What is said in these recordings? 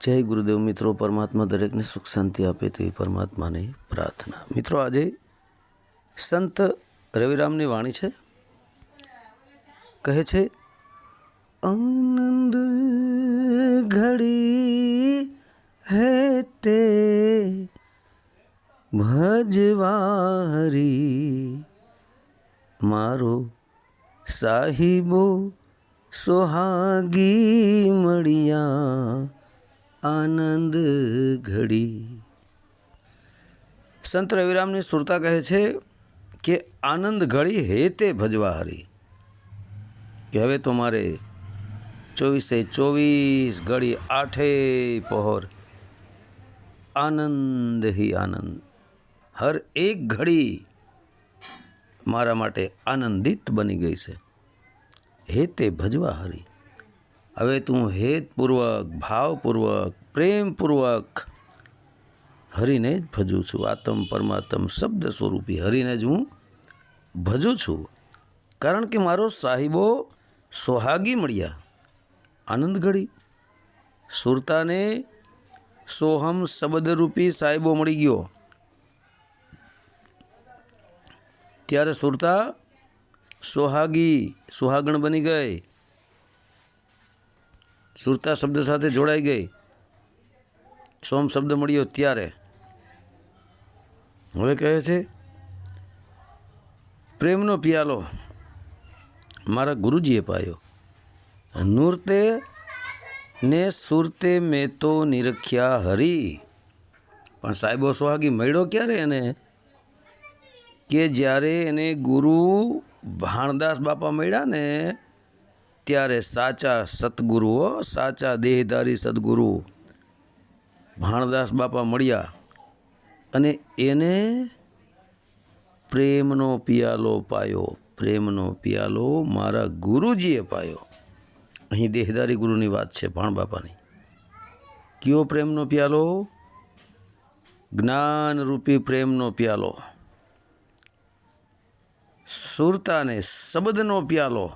જય ગુરુદેવ મિત્રો, પરમાત્મા દરેકને સુખ શાંતિ આપે તેવી પરમાત્માની પ્રાર્થના. મિત્રો, આજે સંત રવિરામની વાણી છે, કહે છે, આનંદ ઘડી હે તે ભજવારી. મારો સાહિબો સોહાગી મળ્યા આનંદ ઘડી. સંત રવિરામની સુરતા કહે છે કે આનંદ ઘડી હેતે ભજવા હરી કે હવે તો મારે ચોવીસે ચોવીસ ઘડી આઠે પહોર. આનંદ હિ આનંદ. હર એક ઘડી મારા માટે આનંદિત બની ગઈ છે. હેતે ભજવા હરી હવે તું હેતપૂર્વક, ભાવપૂર્વક પ્રેમપૂર્વક હરિને જ ભજું છું. આત્મ પરમાત્મ શબ્દ સ્વરૂપી હરિને જ હું ભજું છું. કારણ કે મારો સાહિબો સોહાગી મળ્યા. આનંદ ઘડી. સુરતાને સોહમ શબ્દરૂપી સાહેબો મળી ગયો. ત્યારે સુરતા સોહાગી, સુહાગણ બની ગઈ. સુરતા શબ્દ સાથે જોડાઈ ગઈ. સોમ શબ્દ મળ્યો ત્યારે. હવે કહે છે, પ્રેમનો પિયાલો મારા ગુરુજીએ પાયો. નૂરતે ને સુરતે મેં તો નિરખ્યા હરી. પણ સાહેબો સુહાગી મળ્યો ક્યારે એને? કે જ્યારે એને ગુરુ ભાણદાસ બાપા મળ્યા ને, ત્યારે સાચા સદગુરુઓ, સાચા દેહધારી સદગુરુ ભાણદાસ બાપા મળ્યા અને એને પ્રેમનો પિયાલો પાયો. પ્રેમનો પિયાલો મારા ગુરુજીએ પાયો. અહીં દેહદારી ગુરુની વાત છે ભાણ બાપાની. કયો પ્રેમનો પિયાલો? જ્ઞાનરૂપી પ્રેમનો પિયાલો. સુરતાને શબ્દનો પ્યાલો.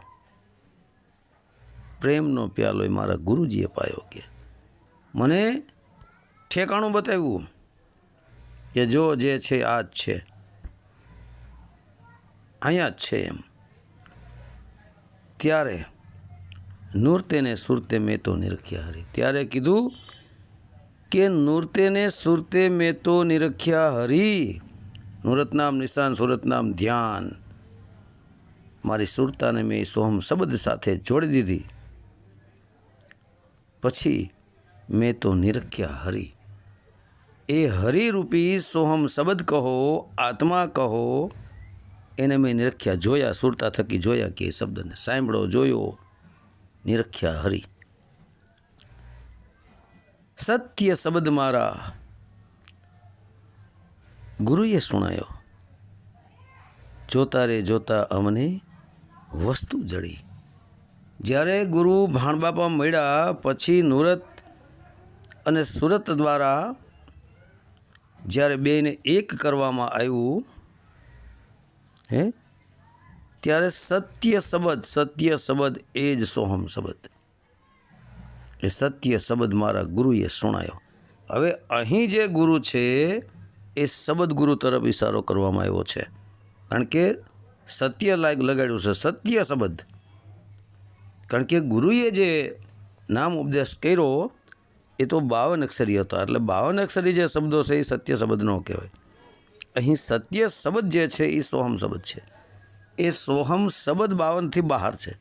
પ્રેમનો પ્યાલો એ મારા ગુરુજીએ પાયો કે. મને ઠેકાણું બતાવ્યું કે જો જે છે આ જ છે. અહીંયા જ છે એમ. ત્યારે નૂરતેને સુરતે મેં તો નિરખ્યા હરી. ત્યારે કીધું કે નૂરતેને સુરતે મેં તો નિરખ્યા હરી. નૂરતનામ નિશાન સુરતનામ ધ્યાન. મારી સુરતાને મેં સોહમ શબ્દ સાથે જોડી દીધી. પછી મેં તો નિરખ્યા હરી. એ હરિરૂપી સોહમ શબ્દ કહો, આત્મા કહો, એને મેં નિરખ્યા જોયા, સુરતા થકી જોયા કે એ શબ્દને સાંભળો, જોયો. નિરખ્યા હરિ. સત્ય શબ્દ મારા. ગુરુએ સુણાયો, જોતા રે જોતા અમને વસ્તુ જડી. જ્યારે ગુરુ ભાણબાપા મળ્યા, પછી નુરત અને સુરત દ્વારા જ્યારે બેને એક કરવામાં આવ્યું, હે, ત્યારે સત્ય શબ્દ સત્ય શબ્દ એ જ સોહમ શબ્દ. એ સત્ય શબ્દ મારા ગુરુએ સુણાયો. હવે અહીં જે ગુરુ છે, એ શબ્દ ગુરુ તરફ ઇશારો કરવામાં આવ્યો છે. કારણ કે સત્ય લાયક લગાડ્યું છે, સત્ય શબ્દ. કારણ કે ગુરુએ જે નામ ઉપદેશ કર્યો એ તો બાવન અક્ષરી હતો. એટલે બાવન અક્ષરી જે શબ્દો છે એ સત્ય શબ્દનો કહેવાય. અહીં સત્ય શબ્દ જે છે એ સોહમ શબ્દ છે. એ સોહમ શબ્દ બાવનથી બહાર છે.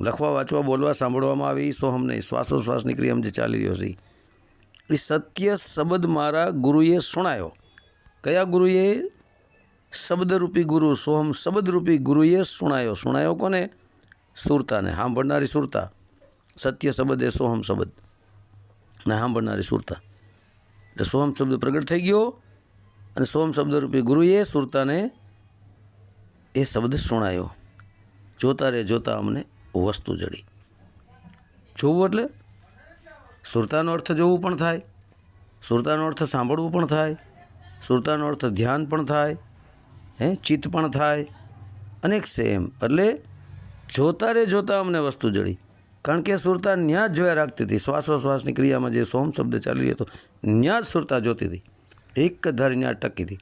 લખવા, વાંચવા, બોલવા, સાંભળવામાં આવે એ સોહમ નહીં. શ્વાસોશ્વાસની ક્રિયામાં જે ચાલી રહ્યો છે એ સત્ય શબ્દ મારા ગુરુએ સુણાયો. કયા ગુરુએ? શબ્દરૂપી ગુરુ, સોહમ શબ્દરૂપી ગુરુએ સુણાયો. સુણાયો કોને? સુરતાને. સાંભળનારી સુરતા. સત્ય શબ્દ એ સોહમ શબ્દ. ને સાંભળનારી સુરતા. એટલે સોમ શબ્દ પ્રગટ થઈ ગયો અને સોહમ શબ્દરૂપી ગુરુએ સુરતાને એ શબ્દ સુણાયો. જોતા રે જોતા અમને વસ્તુ જડી. જોવું એટલે સુરતાનો અર્થ જોવું પણ થાય, સુરતાનો અર્થ સાંભળવું પણ થાય, સુરતાનો અર્થ ધ્યાન પણ થાય, હે, ચિત્ત પણ થાય. અનેક એમ એટલે જોતા રે જોતા અમને વસ્તુ જડી. કારણ કે સુરતા ન્યા જ જોયા રાખતી હતી. શ્વાસોશ્વાસની ક્રિયામાં જે સોમ શબ્દ ચાલી રહ્યો હતો, ન્યા જ સુરતા જોતી હતી. એક ધારી ન્યા ટકી હતી.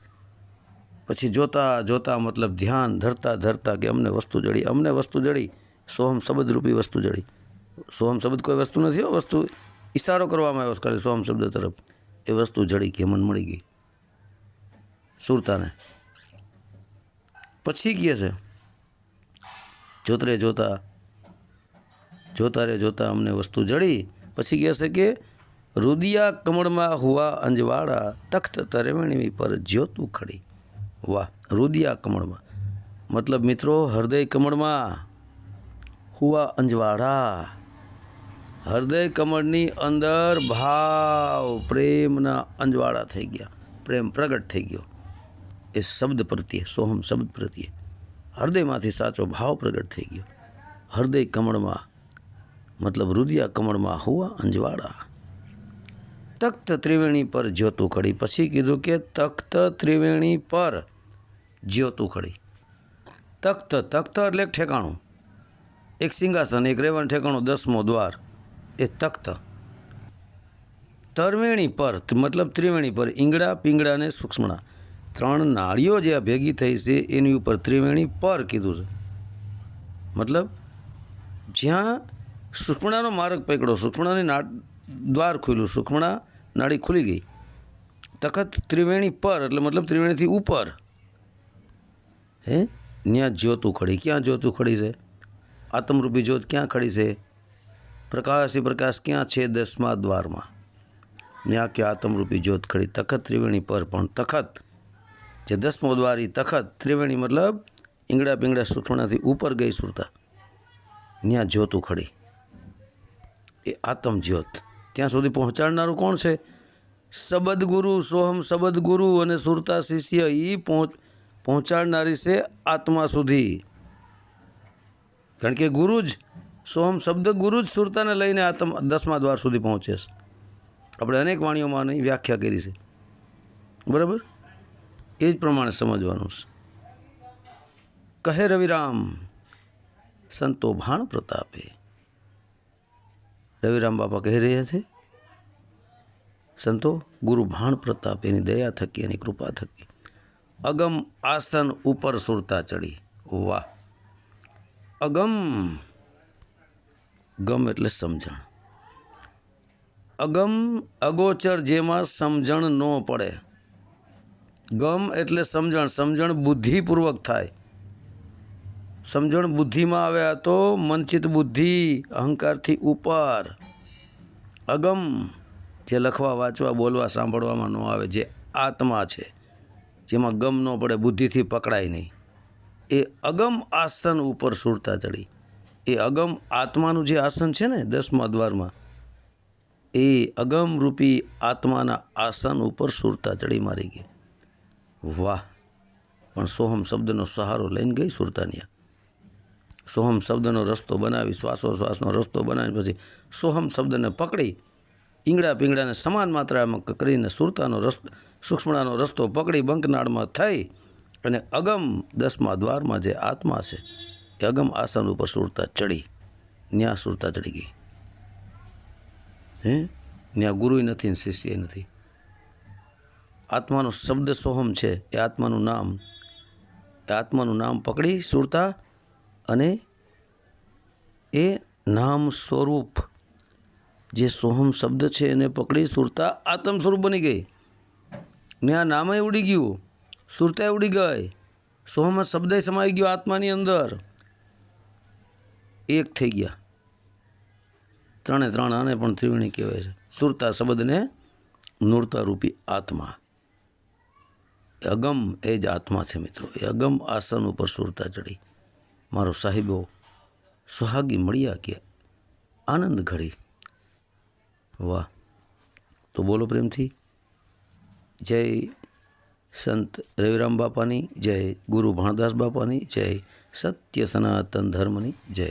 પછી જોતા જોતા મતલબ ધ્યાન ધરતા ધરતા કે અમને વસ્તુ જડી, અમને વસ્તુ જડી. સોહમ શબ્દ રૂપી વસ્તુ જડી. સોહમ શબ્દ કોઈ વસ્તુ નથી હો, વસ્તુ ઈશારો કરવામાં આવ્યો ખાલી સોહમ શબ્દ તરફ. એ વસ્તુ જડી કે મન મળી ગઈ. સુરતાને. પછી કહે છે? જોતરે જોતા જોતા રે જોતા અમને વસ્તુ જડી. પછી કહે છે કે, રુદિયા કમળમાં હુવા અંજવાળા તખ્ત તરવેણી પર જ્યોતું ખડી. વાહ, રુદિયા કમળમાં. મતલબ મિત્રો, હૃદય કમળમાં હુવા અંજવાળા. હૃદય કમળની અંદર ભાવ પ્રેમના અંજવાળા થઈ ગયા. પ્રેમ પ્રગટ થઈ ગયો. એ શબ્દ પ્રત્યે, સોહમ શબ્દ પ્રત્યે હૃદયમાંથી સાચો ભાવ પ્રગટ થઈ ગયો. હૃદય કમળમાં મતલબ રુદિયા કમળમાં હુવા અંજવાળા. તખ્ત ત્રિવેણી પર જ્યોતું ખડી. પછી કીધું કે તખ્ત ત્રિવેણી પર જ્યોતું ખડી. તખ્ત તખ્ત એટલે એક ઠેકાણું. એક સિંહાસન, એક રેવણ ઠેકાણું, દસમો દ્વાર. એ તખ્ત. તરવેણી પર, મતલબ ત્રિવેણી પર ઈંગડા પિંગળા અને સૂક્ષ્મણા. ત્રણ નાળીઓ જે આ ભેગી થઈ છે, એની ઉપર ત્રિવેણી પર કીધું છે. મતલબ જ્યાં સુક્ષ્મણાનો માર્ગ પકડ્યો. સુખમણાની ના દ્વાર ખુલ્યું. સુખમણા નાળી ખુલી ગઈ. તખત ત્રિવેણી પર, એટલે મતલબ ત્રિવેણીથી ઉપર. હે? ત્યાં જ્યોત ઉખડી ક્યાં જ્યોત ઉખડી છે? આત્મરૂપી જ્યોત ક્યાં ખડી છે? પ્રકાશી પ્રકાશ ક્યાં છે દસમા દ્વારમાં? ત્યાં કે આત્મરૂપી જ્યોત ખડી. તખત ત્રિવેણી પર પણ તખત. જે દસમો દ્વારી તખત. ત્રિવેણી મતલબ ઈંગડા પીંગડા સુખમણાથી ઉપર ગઈ સુરતા. ત્યાં જ્યોત ખડી. એ આત્મજ્યોત. ત્યાં સુધી પહોંચાડનારું કોણ છે? સબદગુરુ, સોહમ સબદગુરુ અને સુરતા શિષ્ય એ પહોંચ, પહોંચાડનારી છે આત્મા સુધી. કારણ કે ગુરુ જ સોહમ શબ્દ ગુરુ જ સુરતાને લઈને આત્મ, દસમા દ્વાર સુધી પહોંચે છે. આપણે અનેક વાણીઓમાં આની વ્યાખ્યા કરી છે. બરાબર? એ જ પ્રમાણે સમજવાનું છે. કહે રવિરામ, સંતો ભાણ પ્રતાપે રવિરામ બાપા કહી રહ્યા છે, સંતો, ગુરુ ભાણ પ્રતાપ, એની દયા થકી, એની કૃપા થકી. અગમ આસન ઉપર સુરતા ચડી. વાહ. અગમ ગમ એટલે સમજણ. અગમ અગોચર જેમાં સમજણ ન પડે. ગમ એટલે સમજણ. સમજણ બુદ્ધિપૂર્વક થાય. સમજણ બુદ્ધિમાં આવ્યા તો મનચિત બુદ્ધિ અહંકારથી ઉપર. અગમ, જે લખવા, વાંચવા, બોલવા, સાંભળવામાં ન આવે, જે આત્મા છે, જેમાં ગમ ન પડે, બુદ્ધિથી પકડાય નહીં. એ અગમ આસન ઉપર સુરતા ચડી. એ અગમ આત્માનું જે આસન છે ને, દસમા દ્વારમાં, એ અગમ રૂપી આત્માના આસન ઉપર સુરતા ચડી મારી ગઈ. વાહ! પણ સોહમ શબ્દનો સહારો લઈને ગઈ સુરતાનિયા સોહમ શબ્દનો રસ્તો બનાવી શ્વાસોશ્વાસનો રસ્તો બનાવી પછી સોહમ શબ્દને પકડી ઈંગડા પીંગડાને સમાન માત્રામાં કરીને સુરતાનો રસ્તો, સૂક્ષ્મણાનો રસ્તો પકડી બંકનાળમાં થઈ અને અગમ દસમા દ્વારમાં જે આત્મા છે, એ અગમ આસન ઉપર સુરતા ચડી. ન્યા સુરતા ચડી ગઈ. હે? ત્યાં ગુરુ નથી ને શિષ્ય નથી. આત્માનો શબ્દ સોહમ છે, એ આત્માનું નામ, એ આત્માનું નામ પકડી સુરતા અને એ નામ સ્વરૂપ જે સોહમ શબ્દ છે એને પકડી સુરતા આત્મ સ્વરૂપ બની ગઈ. ને આ નામે ઉડી ગયું. સુરતા ઉડી ગઈ. સોહમ શબ્દ સમાઈ ગયો આત્માની અંદર. એક થઈ ગયા. ત્રણે ત્રણ આને પણ ત્રિવેણી કહેવાય છે. સુરતા શબ્દને નૂરતા રૂપી આત્મા અગમ એ જ આત્મા છે મિત્રો. એ અગમ આસન ઉપર સુરતા ચડી. મારો સાહેબો સુહાગી મળ્યા કે આનંદ ઘડી. વાહ, તો બોલો પ્રેમથી. જય સંત રવિરામ બાપાની, જય ગુરુ ભાણદાસ બાપાની, જય સત્ય સનાતન ધર્મની, જય.